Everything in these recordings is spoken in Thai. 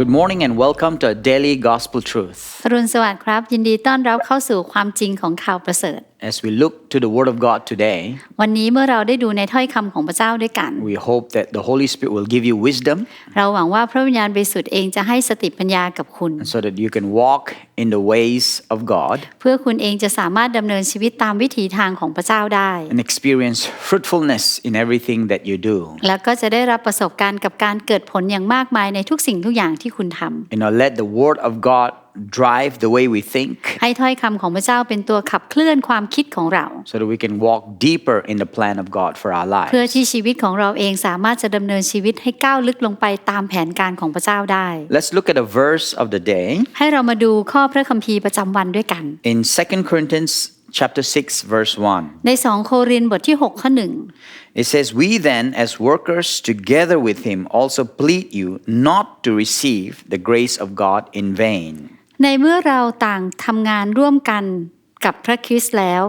Good morning and welcome to a daily gospel truth. อรุณสวัสดิ์ครับ ยินดีต้อนรับเข้าสู่ความจริงของข่าวประเสริฐ As we look to the Word of God today, วันนี้เมื่อเราได้ดูในถ้อยคำของพระเจ้าด้วยกัน we hope that the Holy Spirit will give you wisdom เราหวังว่าพระวิญญาณบริสุทธิ์เองจะให้สติปัญญากับคุณ so that you can walk in the ways of God เพื่อคุณเองจะสามารถดำเนินชีวิตตามวิถีทางของพระเจ้าได้ and experience fruitfulness in everything that you do. แล้วก็จะได้รับประสบการณ์กับการเกิดผลอย่างมากมายในทุกสิ่งทุกอย่างที่คุณทำ You know, let the Word of God drive the way we think ให้ถ้อยคำของพระเจ้าเป็นตัวขับเคลื่อนความคิดของเรา so that we can walk deeper in the plan of God for our เพื่อ lives. ที่ชีวิตของเราเองสามารถจะดำเนินชีวิตให้ก้าวลึกลงไปตามแผนการของพระเจ้าได้ Let's look at a verse of the day ให้เรามาดูข้อพระคัมภีร์ประจำวันด้วยกัน in 2 Corinthians chapter 6 verse 1. ใน2โครินธ์บทที่6ข้อ It says, We then, as workers together with him, also plead you not to receive the grace of God in vain. 1ในเมื่อเราต่างทำงานร่วมกันกับพระคริสต์แล้ว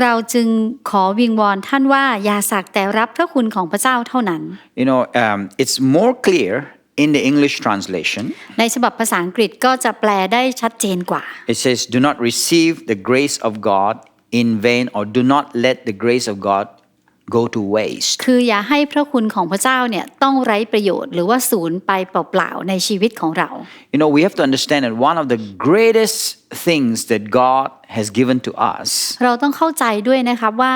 เราจึงขอวิงวอนท่านว่าอย่าสักแต่รับพระคุณของพระเจ้าเท่านั้น You know, um, it's more clear in the English translation. ในฉบับภาษาอังกฤษก็จะแปลได้ชัดเจนกว่า It says, Do not receive the grace of God in vain, or do not let the grace of God go to waste. คืออย่าให้พระคุณของพระเจ้าเนี่ยต้องไร้ประโยชน์ หรือว่าศูนย์ไปเปล่าๆในชีวิตของเรา You know, we have to understand that one of the greatest things that God has given to us เราต้องเข้าใจด้วยนะครับว่า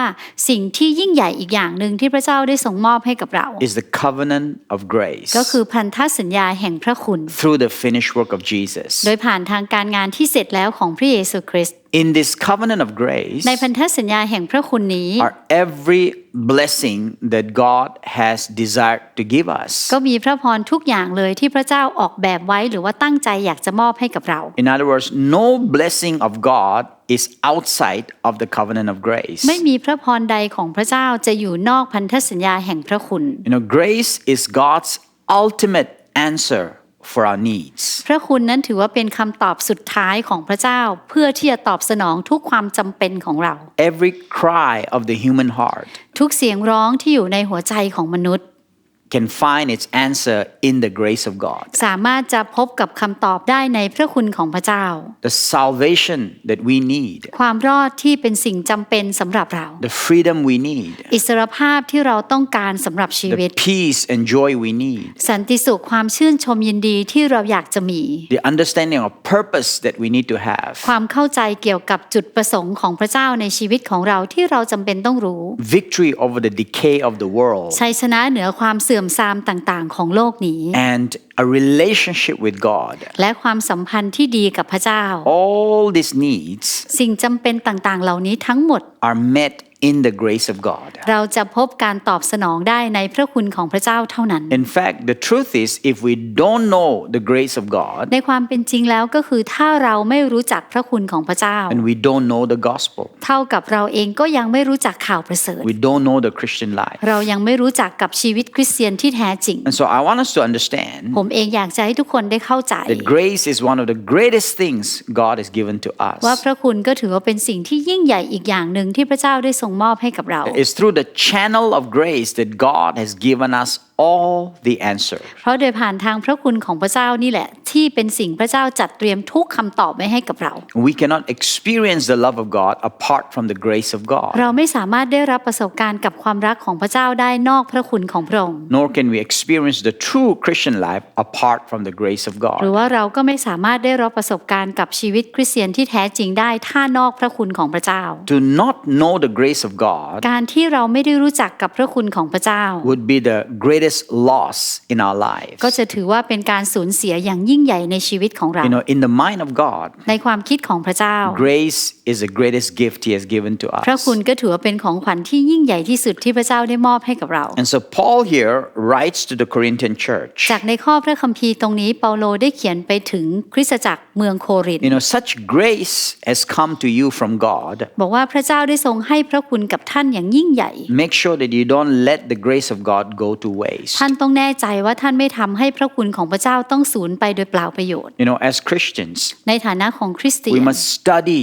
สิ่งที่ยิ่งใหญ่อีกอย่างหนึ่งที่พระเจ้าได้ทรงมอบให้กับเรา is the covenant of grace ก็คือพันธสัญญาแห่งพระคุณ through the finished work of Jesus. โดยผ่านทางการงานที่เสร็จแล้วของพระเยซูคริสต์ In this covenant of grace ในพันธสัญญาแห่งพระคุณนี้ are every blessing that God has desired to give us. ก็มีพระพรทุกอย่างเลยที่พระเจ้าออกแบบไว้หรือว่าตั้งใจอยากจะมอบให้กับเรา In other words, no blessing of God is outside of the covenant of grace. ไม่มีพระพรใดของพระเจ้าจะอยู่นอกพันธสัญญาแห่งพระคุณ You know, grace is God's ultimate answer for our needs. พระคุณนั้นถือว่าเป็นคำตอบสุดท้ายของพระเจ้า เพื่อที่จะตอบสนองทุกความจำเป็นของเรา Every cry of the human heart ทุกเสียงร้องที่อยู่ในหัวใจของมนุษย์ can find its answer in the grace of God. สามารถจะพบกับคำตอบได้ในพระคุณของพระเจ้า The salvation that we need, ความรอดที่เป็นสิ่งจำเป็นสำหรับเรา the freedom we need, อิสรภาพที่เราต้องการสำหรับชีวิต the peace and joy we need, สันติสุขความชื่นชมยินดีที่เราอยากจะมี the understanding of purpose that we need to have, ความเข้าใจเกี่ยวกับจุดประสงค์ของพระเจ้าในชีวิตของเราที่เราจำเป็นต้องรู้ victory over the decay of the world, ชัยชนะเหนือความเสื่อมทรามต่างๆ ของโลกนี้ and a relationship with God. และความสัมพันธ์ที่ดีกับพระเจ้า All these needs สิ่งจำเป็นต่างๆ เหล่านี้ทั้งหมด are met in the grace of God. เราจะพบการตอบสนองได้ในพระคุณของพระเจ้าเท่านั้น In fact, the truth is, if we don't know the grace of God, ในความเป็นจริงแล้วก็คือถ้าเราไม่รู้จักพระคุณของพระเจ้า and we don't know the gospel, เท่ากับเราเองก็ยังไม่รู้จักข่าวประเสริฐ we don't know the Christian life. เรายังไม่รู้จักกับชีวิตคริสเตียนที่แท้จริง And so I want us to understand ผมเองอยากจะให้ทุกคนได้เข้าใจ that grace is one of the greatest things God has given to ว่า us. พระคุณก็ถือว่าเป็นสิ่งที่ยิ่งใหญ่อีกอย่างหนึ่งที่พระเจ้าได้ทรง มอบให้กับเรา It's through the channel of grace that God has given us all the answers. เพราะโดยผ่านทางพระคุณของพระเจ้านี่แหละ ที่เป็นสิ่งพระเจ้าจัดเตรียมทุกคำตอบไว้ให้กับเรา We cannot experience the love of God apart from the grace of God. เราไม่สามารถได้รับประสบการณ์กับความรักของพระเจ้าได้นอกพระคุณของพระองค์ Nor can we experience the true Christian life apart from the grace of หรือ God. ว่าเราก็ไม่สามารถได้รับประสบการณ์กับชีวิตคริสเตียนที่แท้จริงได้ถ้านอกพระคุณของพระเจ้า To not know the grace of God การที่เราไม่ได้รู้จักกับพระคุณของพระเจ้า would be the greatest loss in our lives. ก็จะถือว่าเป็นการสูญเสียอย่างยิ่งใหญ่ในชีวิตของเรา You know, in the mind of God, ในความคิดของพระเจ้า grace is the greatest gift He has given to พระ us. คุณก็ถือว่าเป็นของขวัญที่ยิ่งใหญ่ที่สุดที่พระเจ้าได้มอบให้กับเรา And so Paul here writes to the Corinthian church. จากในข้อพระคัมภีร์ตรงนี้เปาโลได้เขียนไปถึงคริสตจักรเมืองโครินธ์ You know, such grace has come to you from God. บอกว่าพระเจ้าได้ทรงให้พระคุณกับท่านอย่างยิ่งใหญ่ Make sure that you don't let the grace of God go to waste. ท่านต้องแน่ใจว่าท่านไม่ทำให้พระคุณของพระเจ้าต้องสูญไปโดยเปล่าประโยชน์ You know, as Christians, ในฐานะของคริสเตีย we น must study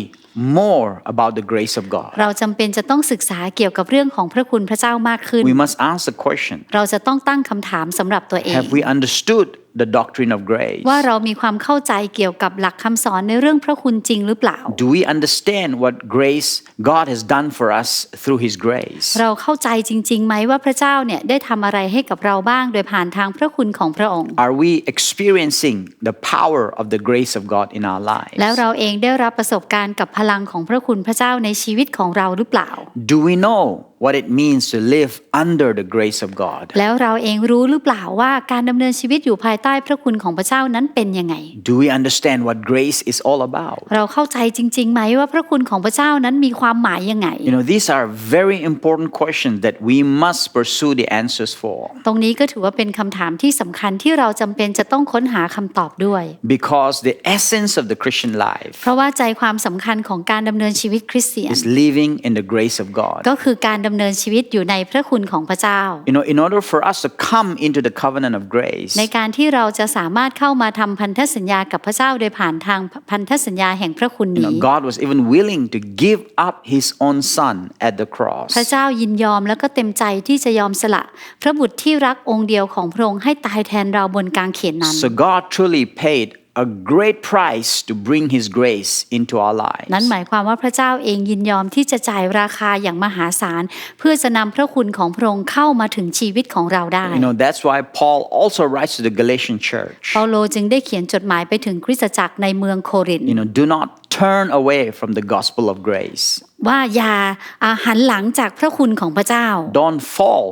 more about the grace of God. เราจำเป็นจะต้องศึกษาเกี่ยวกับเรื่องของพระคุณพระเจ้ามากขึ้น We must ask the question เราจะต้องตั้งคำถามสำหรับตัวเอง Have we understood the doctrine of grace? ว่าเรามีความเข้าใจเกี่ยวกับหลักคำสอนในเรื่องพระคุณจริงหรือเปล่า Do we understand what grace God has done for us through His grace? เราเข้าใจจริงๆไหมว่าพระเจ้าเนี่ยได้ทำอะไรให้กับเราบ้างโดยผ่านทางพระคุณของพระองค์ Are we experiencing the power of the grace of God in our lives? แล้วเราเองได้รับประสบการณ์กับพลังของพระคุณพระเจ้าในชีวิตของเราหรือเปล่า Do we know what it means to live under the grace of God? แล้วเราเองรู้หรือเปล่าว่าการดำเนินชีวิตอยู่ภายใต้พระคุณของพระเจ้านั้นเป็นยังไง Do we understand what grace is all about? เราเข้าใจจริงๆไหมว่าพระคุณของพระเจ้านั้นมีความหมายยังไง You know, these are very important questions that we must pursue the answers for ตรงนี้ก็ถือว่าเป็นคำถามที่สำคัญที่เราจำเป็นจะต้องค้นหาคำตอบด้วย because the essence of the Christian life เพราะว่าใจความสำคัญของการดำเนินชีวิตคริสเตียน is living in the grace of God. ก็คือการดำเนินชีวิตอยู่ในพระคุณของพระเจ้า You know, in order for us to come into the covenant of grace, ในการที่เราจะสามารถเข้ามาทำพันธสัญญากับพระเจ้าโดยผ่านทางพันธสัญญาแห่งพระคุณ you นี้ know, God was even willing to give up His own Son at the cross. พระเจ้ายินยอมแล้วก็เต็มใจที่จะยอมสละ พระบุตรที่รักองค์เดียวของพระองค์ให้ตายแทนเราบนกางเขนนั้น So God truly paid a great price to bring His grace into our lives. นั้นหมายความว่าพระเจ้าเองยินยอมที่จะจ่ายราคาอย่างมหาศาล เพื่อจะนำพระคุณของพระองค์เข้ามาถึงชีวิตของเราได้ You know, that's why Paul also writes to the Galatian church. เปาโลจึงได้เขียนจดหมายไปถึงคริสตจักรในเมืองโครินธ์ You know, do not turn away from the gospel of grace. ว่าอย่าอ่าหันหลังจากพระคุณของพระเจ้า Don't fall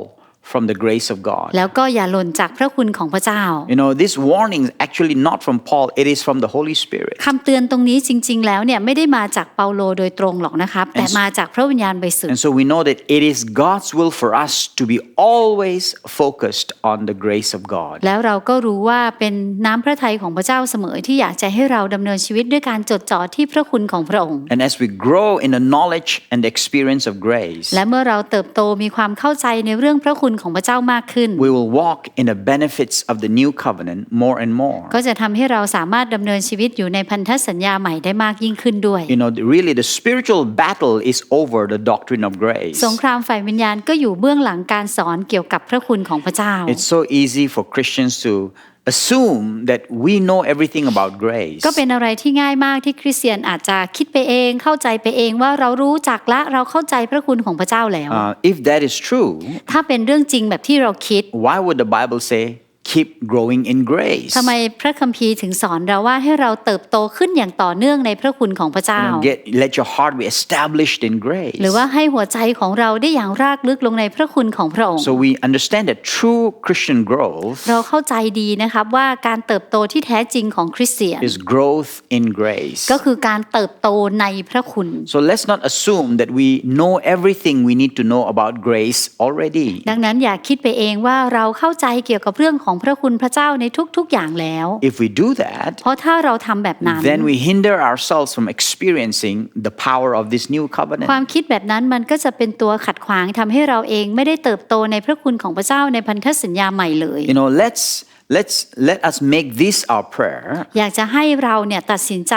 from the grace of God. แล้วก็อย่าหล่นจากพระคุณของพระเจ้า You know, this warning is actually not from Paul, it is from the Holy Spirit. คำเตือนตรงนี้จริง ๆ แล้วเนี่ยไม่ได้มาจากเปาโลโดยตรงหรอกนะครับ แต่มาจากพระวิญญาณบริสุท And ธิ์ so we know that it is God's will for us to be always focused on the grace of God. แล้วเราก็รู้ว่าเป็นน้ำพระทัยของพระเจ้าเสมอที่อยากจะให้เราดำเนินชีวิตด้วยการจดจ่อที่พระคุณของพระองค์ And as we grow in the knowledge and the experience of grace, และเมื่อเราเติบโตมีความเข้าใจในเรื่องพระคุณของพระเจ้ามากขึ้น we will walk in the benefits of the new covenant more and more. ก็จะทำให้เราสามารถดำเนินชีวิตอยู่ในพันธสัญญาใหม่ได้มากยิ่งขึ้นด้วย You know, really, the spiritual battle is over the doctrine of grace. สงครามฝ่ายวิญญาณก็อยู่เบื้องหลังการสอนเกี่ยวกับพระคุณของพระเจ้า It's so easy for Christians to assume that we know everything about grace. ก็เป็นอะไรที่ง่ายมากที่คริสเตียนอาจจะคิดไปเองเข้าใจไปเองว่าเรารู้จักและเราเข้าใจพระคุณของพระเจ้าแล้ว if that is true, ถ้าเป็นเรื่องจริงแบบที่เราคิด why would the Bible say, keep growing in grace? ทำไมพระคัมภีร์ถึงสอนเราว่าให้เราเติบโตขึ้นอย่างต่อเนื่องในพระคุณของพระเจ้า You know, get, let your heart be established in grace. หรือว่าให้หัวใจของเราได้อย่างรากลึกลงในพระคุณของพระองค์ So we understand that true Christian growth เราเข้าใจดีนะครับว่าการเติบโตที่แท้จริงของคริสเตียน is growth in grace. ก็คือการเติบโตในพระคุณ So let's not assume that we know everything we need to know about grace already. ดังนั้นอย่าคิดไปเองว่าเราเข้าใจเกี่ยวกับเรื่องของพระคุณพระเจ้าในทุกๆอย่างแล้ว If we do that, เพราะถ้าเราทำแบบนั้น then we hinder ourselves from experiencing the power of this new ควา covenant. มคิดแบบนั้นมันก็จะเป็นตัวขัดขวางทำให้เราเองไม่ได้เติบโตในพระคุณของพระเจ้าในพันธสัญญาใหม่เลย You know, let's let's let us make this our prayer. อยากจะให้เราเนี่ยตัดสินใจ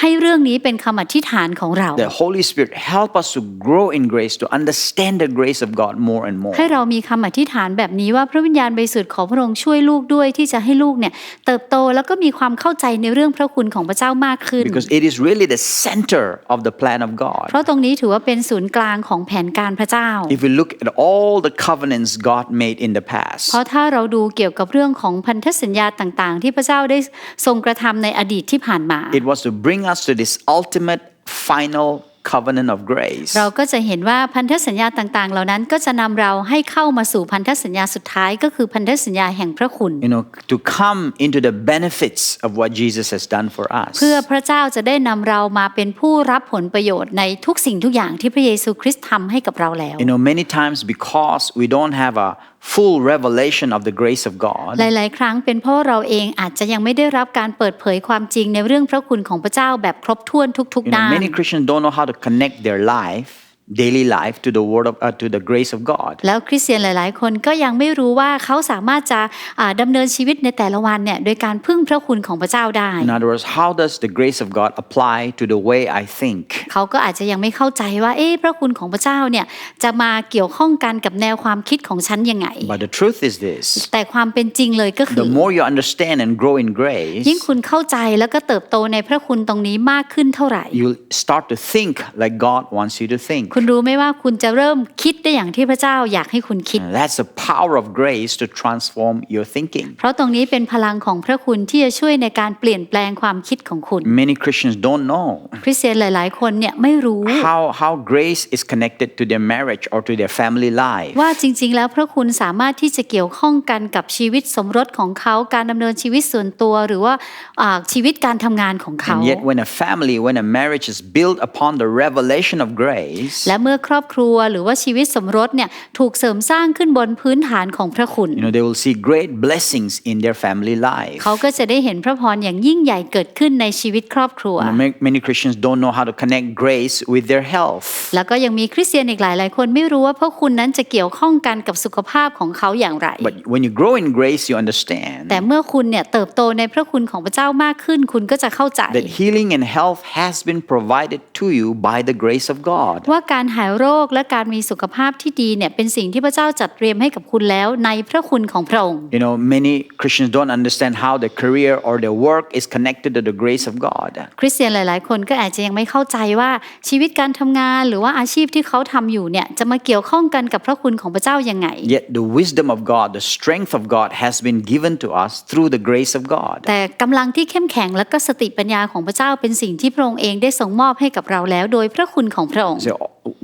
ให้เรื่องนี้เป็นคำอธิษฐานของเรา The Holy Spirit help us to grow in grace, to understand the grace of God more and more. ให้เรามีคำอธิษฐานแบบนี้ว่าพระวิญญาณบริสุทธิ์ของพระองค์ช่วยลูกด้วยที่จะให้ลูกเนี่ยเติบโตแล้วก็มีความเข้าใจในเรื่องพระคุณของพระเจ้ามากขึ้น Because it is really the center of the plan of God. เพราะตรงนี้ถือว่าเป็นศูนย์กลางของแผนการพระเจ้า If we look at all the covenants God made in the past, เพราะถ้าเราดูเกี่ยวกับเรื่องของพันธสัญญาต่างๆ ที่พระเจ้าได้ทรงกระทำในอดีตที่ผ่านมา it was to bring us to this ultimate final covenant of grace. เราก็จะเห็นว่าพันธสัญญาต่างๆ เหล่านั้นก็จะนำเราให้เข้ามาสู่พันธสัญญาสุดท้ายก็คือพันธสัญญาแห่งพระคุณ You know, to come into the benefits of what Jesus has done for us. เพื่อพระเจ้าจะได้นำเรามาเป็นผู้รับผลประโยชน์ในทุกสิ่งทุกอย่างที่พระเยซูคริสต์ทำให้กับเราแล้ว You know, many times because we don't have a full revelation of the grace of God, หลาย ๆ ครั้งเป็นเพราะเราเองอาจจะยังไม่ได้รับการเปิดเผยความจริงในเรื่องพระคุณของพระเจ้าแบบครบถ้วนทุก you ๆด้า know, น many Christians don't know how to connect their life daily life to the word of uh, to the grace of God. แล้วคริสเตียนหลาย ๆ คนก็ยังไม่รู้ว่าเขาสามารถจะอ่าดำเนินชีวิตในแต่ละวันเนี่ยโดยการพึ่งพระคุณของพระเจ้าได้ In other words, how does the grace of God apply to the way I think? เขาก็อาจจะยังไม่เข้าใจว่าเอ๊ะพระคุณของพระเจ้าเนี่ยจะมาเกี่ยวข้องกันกับแนวความคิดของฉันยังไง But the truth is this แต่ความเป็นจริงเลยก็คื the อ more you understand and grow in grace, ยิ่งคุณเข้าใจแล้วก็เติบโตในพระคุณตรงนี้มากขึ้นเท่าไหร่ you'll start to think like God wants you to think. คุณรู้ไหมว่าคุณจะเริ่มคิดได้อย่างที่พระเจ้าอยากให้คุณคิด And that's the power of grace to transform your thinking. เพราะตรงนี้เป็นพลังของพระคุณที่จะช่วยในการเปลี่ยนแปลงความคิดของคุณ Many Christians don't know คริสเตียนหลาย ๆ คนเนี่ยไม่รู้ how, how grace is connected to their marriage or to their family life. ว่าจริง ๆ แล้วพระคุณสามารถที่จะเกี่ยวข้องกันกับชีวิตสมรสของเขาการดำเนินชีวิตส่วนตัวหรือว่าอ่าชีวิตการทำงานของเขา And yet, when a family, when a marriage is built upon the revelation of grace, และเมื่อครอบครัวหรือว่าชีวิตสมรสเนี่ยถูกเสริมสร้างขึ้นบนพื้นฐานของพระคุณ you know, they will see great blessings in their family life. เขาก็จะได้เห็นพระพรอย่างยิ่งใหญ่เกิดขึ้นในชีวิตครอบครัว You know, ma- many Christians don't know how to connect grace with their health. แล้วก็ยังมีคริสเตียนอีกหลายหลายๆคนไม่รู้ว่าพระคุณนั้นจะเกี่ยวข้องกันกับสุขภาพของเขาอย่างไร But when you grow in grace, you understand แต่เมื่อคุณเนี่ยเติบโตในพระคุณของพระเจ้ามากขึ้นคุณก็จะเข้าใจ that healing and health has been provided to you by the grace of God. ว่าการหายโรคและการมีสุขภาพที่ดีเนี่ยเป็นสิ่งที่พระเจ้าจัดเตรียมให้กับคุณแล้วในพระคุณของพระองค์ You know, many Christians don't understand how their career or their work is connected to the grace of God. คริสเตียนหลาย ๆ คนก็อาจจะยังไม่เข้าใจว่าชีวิตการทำงานหรือว่าอาชีพที่เขาทำอยู่เนี่ยจะมาเกี่ยวข้องกันกับพระคุณของพระเจ้ายังไง Yet the wisdom of God, the strength of God has been given to us through the grace of God. แต่กำลังที่เข้มแข็งและก็สติปัญญาของพระเจ้าเป็นสิ่งที่พระองค์เองได้ทรงมอบให้กับเราแล้วโดยพระคุณของพระองค์ So,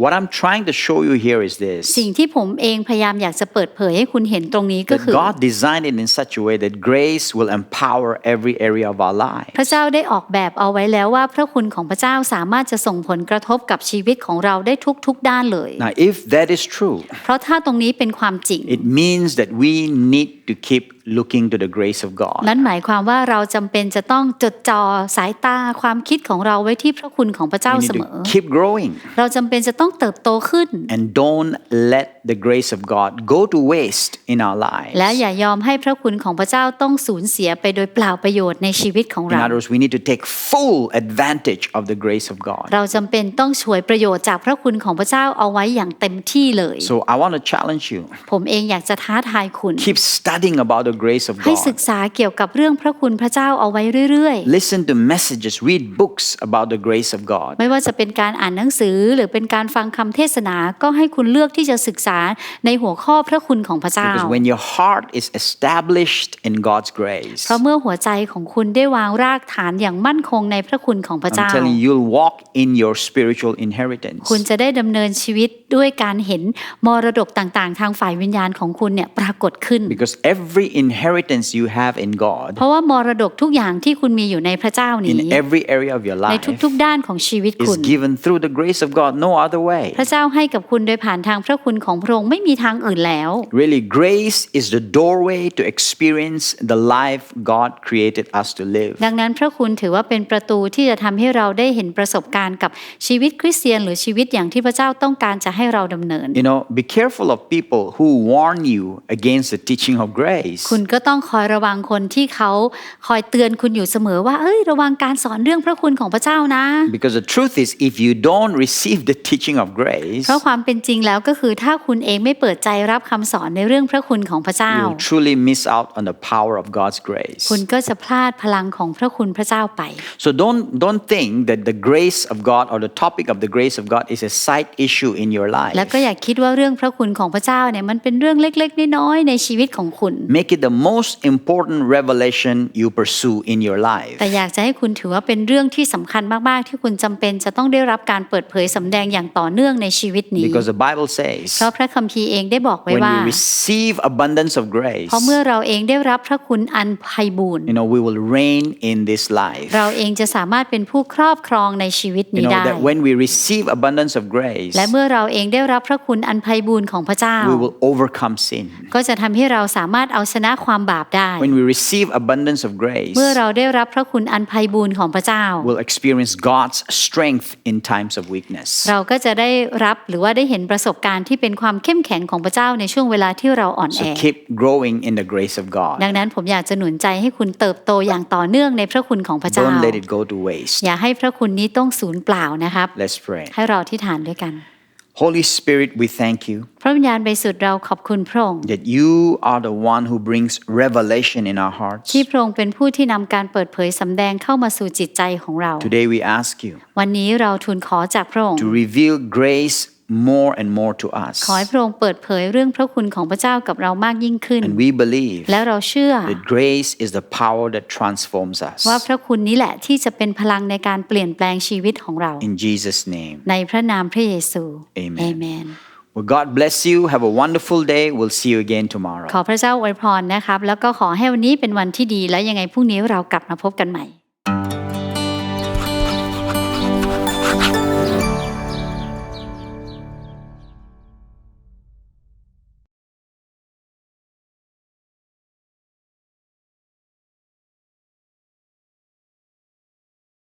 what I'm trying to show you here is this สิ่งที่ผมเองพยายามอยากจะเปิดเผยให้คุณเห็นตรงนี้ก็ that คือ God designed it in such a way that grace will empower every area of our life. พระเจ้าได้ออกแบบเอาไว้แล้วว่าพระคุณของพระเจ้าสามารถจะส่งผลกระทบกับชีวิตของเราได้ทุกๆด้านเลย Now, if that is true, เพราะถ้าตรงนี้เป็นความจริง it means that we need to keep looking to the grace of God. นั่นหมายความว่าเราจำเป็นจะต้องจดจ่อสายตาความคิดของเราไว้ที่พระคุณของพระเจ้า We เส need มอ to keep growing เราจำเป็นจะต้องเติบโตขึ้น and don't let the grace of God go to waste in our lives. และอย่ายอมให้พระคุณของพระเจ้าต้องสูญเสียไปโดยเปล่าประโยชน์ในชีวิตของ In เรา other words, we need to take full advantage of the grace of God. เราจำเป็นต้องช่วยประโยชน์จากพระคุณของพระเจ้าเอาไว้อย่างเต็มที่เลย So I want to challenge you. ผมเองอยากจะท้าทายคุณ Keep studying about the grace of ให้ศึก God. ษาเกี่ยวกับเรื่องพระคุณพระเจ้าเอาไว้เรื่อย Listen to messages, read books about the grace of God. ๆไม่ว่าจะเป็นการอ่านหนังสือหรือเป็นการฟังคำเทศนาก็ให้คุณเลือกที่จะศึกษาในหัวข้อพระคุณของพระเจ้า Because when your heart is established in God's grace, เพราะเมื่อหัวใจของคุณได้วางรากฐานอย่างมั่นคงในพระคุณของพระ I'm เจ้า telling you, you'll walk in your spiritual inheritance. คุณจะได้ดำเนินชีวิตด้วยการเห็นมรดกต่างๆ ทางฝ่ายวิญญาณของคุณเนี่ยปรากฏขึ้น Because every inheritance you have in God, เพราะว่ามรดกทุกอย่างที่คุณมีอยู่ในพระเจ้านี้ in every area of your ใน life, ทุกๆ ด้านของชีวิตคุ is ณ given through the grace of God, no other way. พระเจ้าให้กับคุณโดยผ่านทางพระคุณของพระองค์ไม่มีทางอื่นแล้ว Really, grace is the doorway to experience the life God created us to live. ดังนั้นพระคุณถือว่าเป็นประตูที่จะทำให้เราได้เห็นประสบการณ์กับชีวิตคริสเตียน หรือชีวิตอย่างที่พระเจ้าต้องการจะให้เราดำเนิน You know, be careful of people who warn you against the teaching of grace. คุณก็ต้องคอยระวังคนที่เขาคอยเตือนคุณอยู่เสมอว่าเอ้ยระวังการสอนเรื่องพระคุณของพระเจ้านะ Because the truth is, if you don't receive the teaching of grace, เพราะความเป็นจริงแล้วก็คือถ้าคุณเองไม่เปิดใจรับคำสอนในเรื่องพระคุณของพระเจ้า you'll truly miss out on the power of God's grace. คุณก็จะพลาดพลังของพระคุณพระเจ้าไป So don't don't think that the grace of God or the topic of the grace of God is a side issue in your life. แล้วก็อย่าคิดว่าเรื่องพระคุณของพระเจ้าเนี่ยมันเป็นเรื่องเล็กๆน้อยๆในชีวิตของคุณ Make it the most important revelation you pursue in your life. แต่อยากจะให้คุณถือว่าเป็นเรื่องที่สำคัญมากๆที่คุณจำเป็นจะต้องได้รับการเปิดเผยสำแดงอย่างต่อเนื่องในชีวิตนี้ Because the Bible says เพราะพระระคัมภีร์เองได้บอกไว้ when ว่า we receive abundance of grace, เพราะเมื่อเราเองได้รับพระคุณอันไพบูรณ์ you know, we will reign in this life. เราเองจะสามารถเป็นผู้ครอบครองในชีวิต You นี้ know, ได้ that when we receive abundance of grace, และเมื่อเราเองได้รับพระคุณอันไพบูรณ์ของพระเจ้า we will overcome sin. ก็จะทำให้เราสามารถเอาชนะความบาปได้ When we receive abundance of grace, เมื่อเราได้รับพระคุณอันไพบูรณ์ของพระเจ้า we'll experience God's strength in times of weakness. เราก็จะได้รับหรือว่าได้เห็นประสบการณ์ที่เป็นความเข้มแข็งของพระเจ้าในช่วงเวลาที่เราอ่อนแอ So keep growing in the grace of ดั God. งนั้นผมอยากจะหนุนใจให้คุณเติบโตอย่างต่อเนื่องในพระคุณของพระเจ้า Don't let it go to waste. อย่าให้พระคุณนี้ต้องสูญเปล่านะครับ Let's pray. ให้เราที่ฐานด้วยกัน Holy Spirit, we thank you พระวิญญาณบริสุทธิ์เราขอบคุณพระองค์ that you are the one who brings revelation in our hearts. ที่พระองค์เป็นผู้ที่นำการเปิดเผยสำแดงเข้ามาสู่จิตใจของเรา Today we ask you วันนี้เราทูลขอจากพระองค์ to reveal grace more and more to us. ขอให้พระองค์เปิดเผยเรื่องพระคุณของพระเจ้ากับเรามากยิ่งขึ้น And we believe แล้วเราเชื่อ that grace is the power that transforms us. ว่าพระคุณนี้แหละที่จะเป็นพลังในการเปลี่ยนแปลงชีวิตของเรา In Jesus' name. ในพระนามพระเยซู Amen เอเมน Well, God bless you. Have a wonderful day. We'll see you again tomorrow. ขอพระเจ้าอวยพรนะครับ แล้วก็ขอให้วันนี้เป็นวันที่ดี แล้วยังไงพรุ่งนี้เรากลับมาพบกันใหม่